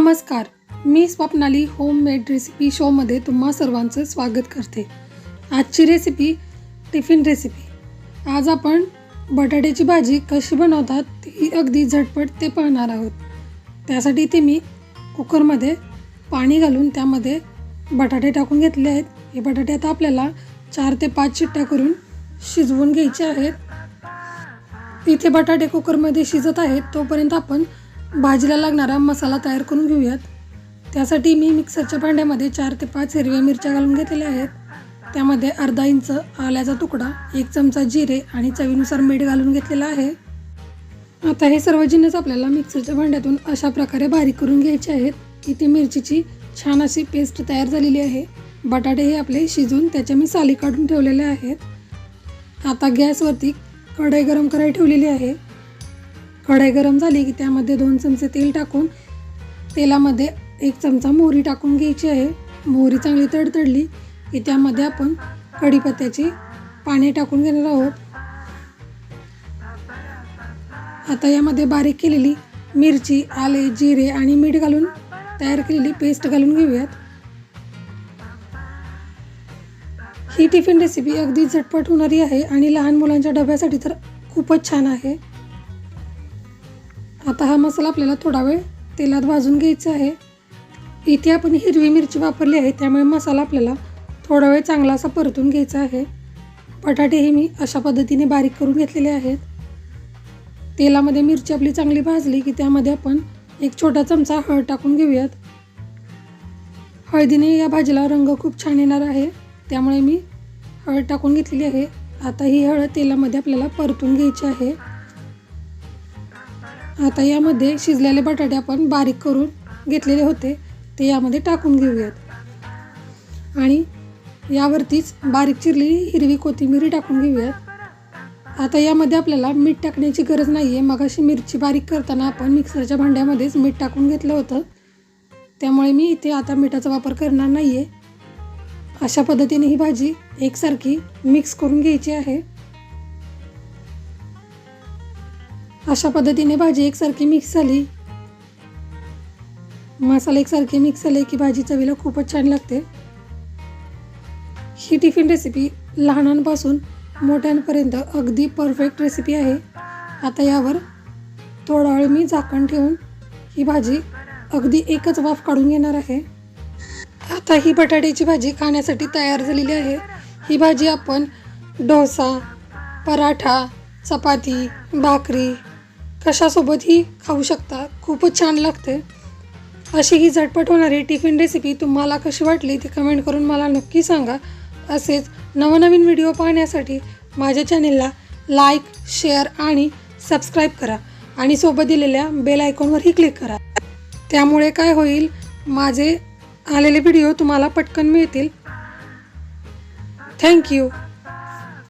नमस्कार मी Swapnali homemade recipe शोमध्ये तुम्हा सर्वांचं स्वागत करते. आजची रेसिपी टिफिन रेसिपी. आज आपण बटाट्याची भाजी कशी बनवतात ती अगदी झटपट ते पाहणार आहोत. त्यासाठी इथे मी कुकरमध्ये पाणी घालून त्यामध्ये बटाटे टाकून घेतले आहेत. हे बटाटे आता आपल्याला चार ते पाच शिट्ट्या करून शिजवून घ्यायचे आहेत. इथे बटाटे कुकरमध्ये शिजत आहेत तोपर्यंत आपण भाजीला लागणारा मसाला तयार करून घेऊयात. त्यासाठी मी मिक्सरच्या भांड्यामध्ये चार ते पाच हिरव्या मिरच्या घालून घेतलेल्या आहेत. त्यामध्ये अर्धा इंच आल्याचा तुकडा एक चमचा जिरे आणि चवीनुसार मीठ घालून घेतलेला आहे. आता हे सर्व जिन्नस आपल्याला मिक्सरच्या भांड्यातून अशा प्रकारे बारीक करून घ्यायचे आहेत. इथे मिरचीची छान अशी पेस्ट तयार झालेली आहे. बटाटे हे आपले शिजून त्याच्या मी साली काढून ठेवलेले आहेत. आता गॅसवरती कढई गरम करायला ठेवलेली आहे. कढई गरम झाली की त्यामध्ये दोन चमचे तेल टाकून तेलामध्ये एक चमचा मोहरी टाकून घ्यायची आहे. मोहरी चांगली तडतडली की त्यामध्ये आपण कढीपत्त्याची पाने टाकून घेणार आहोत. आता यामध्ये बारीक केलेली मिरची आले जिरे आणि मीठ घालून तयार केलेली पेस्ट घालून घेऊयात. ही टिफिन रेसिपी अगदी झटपट होणारी आहे आणि लहान मुलांच्या डब्यासाठी तर खूपच छान आहे. आता हा मसाला आपल्याला थोडा वेळ तेलात भाजून घ्यायचा आहे. इथे आपण हिरवी मिरची वापरली आहे त्यामुळे मसाला आपल्याला थोडा वेळ चांगला असा परतून घ्यायचा आहे. बटाटेही मी अशा पद्धतीने बारीक करून घेतलेले आहेत. तेलामध्ये मिरची आपली चांगली भाजली की त्यामध्ये आपण एक छोटा चमचा हळद टाकून घेऊयात. हळदीने या भाजीला रंग खूप छान येणार आहे त्यामुळे मी हळद टाकून घेतलेली आहे. आता ही हळद तेलामध्ये आपल्याला परतून घ्यायची आहे. आता यामध्ये शिजलेले बटाटे आपण बारीक करून घेतलेले होते ते यामध्ये टाकून घेऊयात. आणि यावरतीच बारीक चिरलेली हिरवी कोथिंबीर टाकून घेऊयात. आता यामध्ये आपल्याला मीठ टाकण्याची गरज नाही आहे मगाशी मिरची बारीक करताना आपण मिक्सरच्या भांड्यामध्येच मीठ टाकून घेतलं होतं. त्यामुळे मी इथे आता मिठाचा वापर करणार नाही आहे अशा पद्धतीने ही भाजी एकसारखी मिक्स करून घ्यायची आहे. अशा पद्धतीने भाजी एकसारखी मिक्स झाली. मसाला एकसारखे मिक्स झाले की भाजी चवीला खूपच छान लागते. ही टिफिन रेसिपी लहानांपासून मोठ्यांपर्यंत अगदी परफेक्ट रेसिपी आहे. आता यावर थोडा वेळ मी झाकण ठेवून ही भाजी अगदी एकच वाफ काढून घेणार आहे. आता ही बटाट्याची भाजी खाण्यासाठी तयार झालेली आहे. ही भाजी आपण डोसा पराठा चपाती भाकरी कशासोबतही खाऊ शकता खूपच छान लागते अशी ही झटपट होणारी टिफिन रेसिपी तुम्हाला कशी वाटली ती कमेंट करून मला नक्की सांगा. असेच नवनवीन व्हिडिओ पाहण्यासाठी माझ्या चॅनेलला लाईक शेअर आणि सबस्क्राईब करा. आणि सोबत दिलेल्या बेल आयकॉनवरही क्लिक करा. त्यामुळे काय होईल माझे आलेले व्हिडिओ तुम्हाला पटकन मिळतील. थँक्यू